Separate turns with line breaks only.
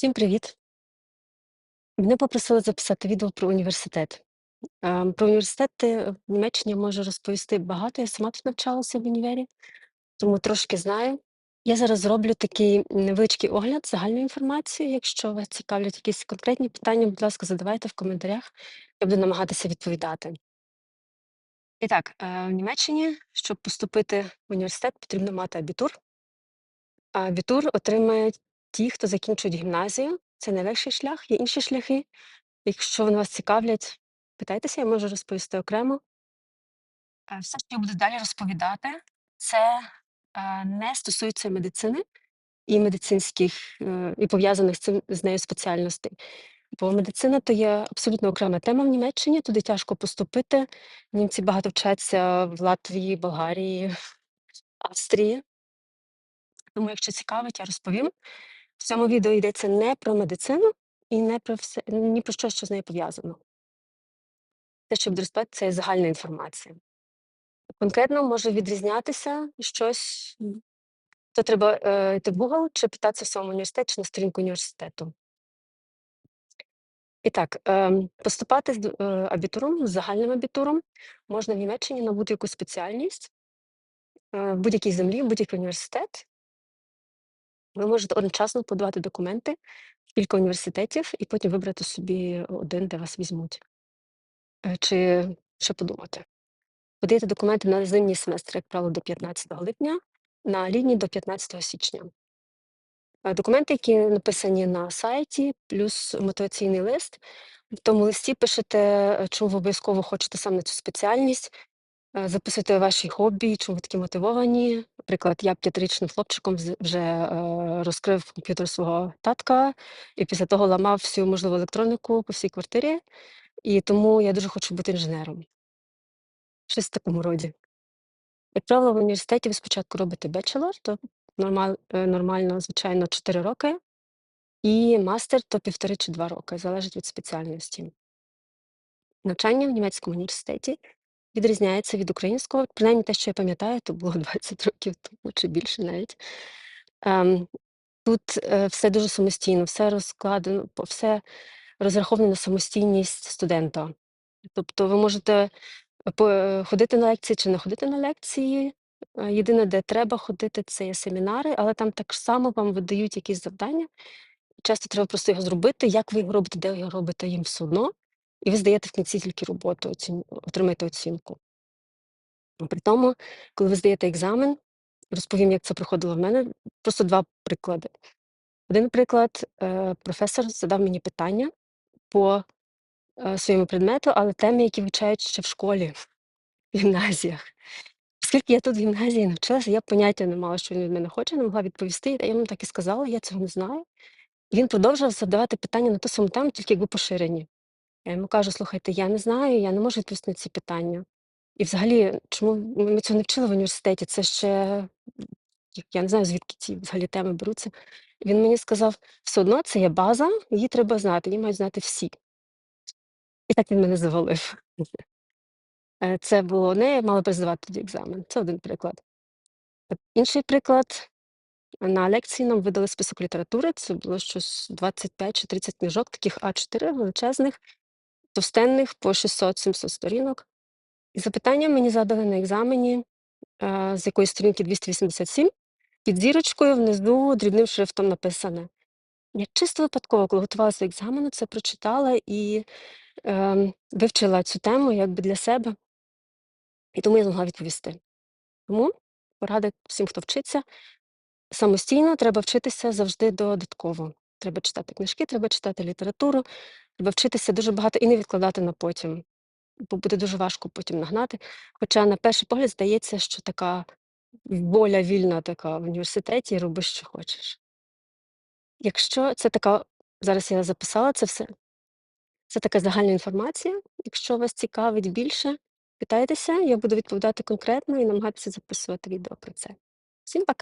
Всім привіт! Мене попросили записати відео про університет. Ем, Про університети в Німеччині можу розповісти багато. Я сама тут навчалася в універі, тому трошки знаю. Я зараз зроблю такий невеличкий огляд загальної інформації. Якщо вас цікавлять якісь конкретні питання, будь ласка, задавайте в коментарях. Я буду намагатися відповідати. І так, е, в Німеччині, щоб поступити в університет, потрібно мати абітур. Абітур отримають ті, хто закінчують гімназію. Це найлегший шлях, є інші шляхи. Якщо вони вас цікавлять, питайтеся, я можу розповісти окремо. Е, Все, що я буду далі розповідати, це е, не стосується медицини і медицинських е, і пов'язаних з цим з нею спеціальностей. Бо медицина то є абсолютно окрема тема в Німеччині, туди тяжко поступити. Німці багато вчаться в Латвії, Болгарії, Австрії. Тому, якщо цікавить, я розповім. В цьому відео йдеться не про медицину і не про все, ні про що, що з нею пов'язано. Те, що буду розповідати, це загальна інформація. Конкретно може відрізнятися щось, то треба е, йти в Google чи питатися в своєму університеті, чи на сторінку університету. І так, ем, поступати з е, абітуром, з загальним абітуром можна в Німеччині на будь-яку спеціальність, е, в будь-якій землі, в будь-який університет. Ви можете одночасно подавати документи в кілька університетів і потім вибрати собі один, де вас візьмуть. Е, Чи ще подумати. Подаєте документи на зимній семестр, як правило, до 15 липня, на літній до 15 січня. Е, Документи, які написані на сайті, плюс мотиваційний лист. В тому листі пишете, е, чому ви обов'язково хочете саме цю спеціальність, е, ваші хобі, чому ви такі мотивовані. Наприклад, я п'ятирічним хлопчиком вже е, розкрив комп'ютер свого татка і після того ламав всю можливу електроніку по всій квартирі, і тому я дуже хочу бути інженером. Щось в такому роді. Як правило, в університеті ви спочатку робите бачелор, то нормаль, е, нормально, звичайно, 4 роки, і мастер то півтори чи 2 роки, залежить від спеціальності. Навчання в німецькому університеті відрізняється від українського, принаймні те, що я пам'ятаю, то було 20 років тому чи більше навіть. Ем, тут е, все дуже самостійно, все розкладено, все розраховано на самостійність студента. Тобто ви можете по- е, ходити на лекції чи не ходити на лекції. Е, Єдине, де треба ходити, це є семінари, але там так само вам видають якісь завдання. Часто треба просто його зробити. Як ви його робите, де ви його робите, їм все одно. І ви здаєте в кінці тільки роботу, оцін... отримаєте оцінку. При тому, коли ви здаєте екзамен, розповім, як це проходило в мене. Просто два приклади. Один приклад, е, професор задав мені питання по е, своєму предмету, але теми, які вивчають ще в школі, в гімназіях. Оскільки я тут в гімназії навчилася, я поняття не мала, що він від мене хоче, не могла відповісти. Я йому так і сказала, я цього не знаю. І він продовжував задавати питання на ту саму тему, тільки якби поширені. Я йому кажу: слухайте, я не знаю, я не можу відповісти на ці питання. І взагалі, чому ми цього не вчили в університеті? Це ще я не знаю, звідки ці взагалі теми беруться. Він мені сказав: все одно це є база, її треба знати, її мають знати всі. І так він мене завалив. Е, Це було не мала би тоді екзамен. Це один приклад. Е, Інший приклад. На лекції нам видали список літератури. Це було щось 25 чи 30 книжок, таких А4 величезних, товстенних по 600-700 сторінок. І запитання мені задали на екзамені, е, з якої сторінки 287, під зірочкою внизу дрібним шрифтом написане. Я чисто випадково, коли готувалася до екзамену, це прочитала і ем, вивчила цю тему якби для себе, і тому я змогла відповісти. Тому порада всім, хто вчиться, самостійно треба вчитися завжди додатково. Треба читати книжки, треба читати літературу, треба вчитися дуже багато і не відкладати на потім, бо буде дуже важко потім нагнати. Хоча на перший погляд здається, що така воля вільна така в університеті, і роби, що хочеш. Якщо це така, зараз я записала це все, це така загальна інформація. Якщо вас цікавить більше, питайтеся, я буду відповідати конкретно і намагатися записувати відео про це. Всім пока!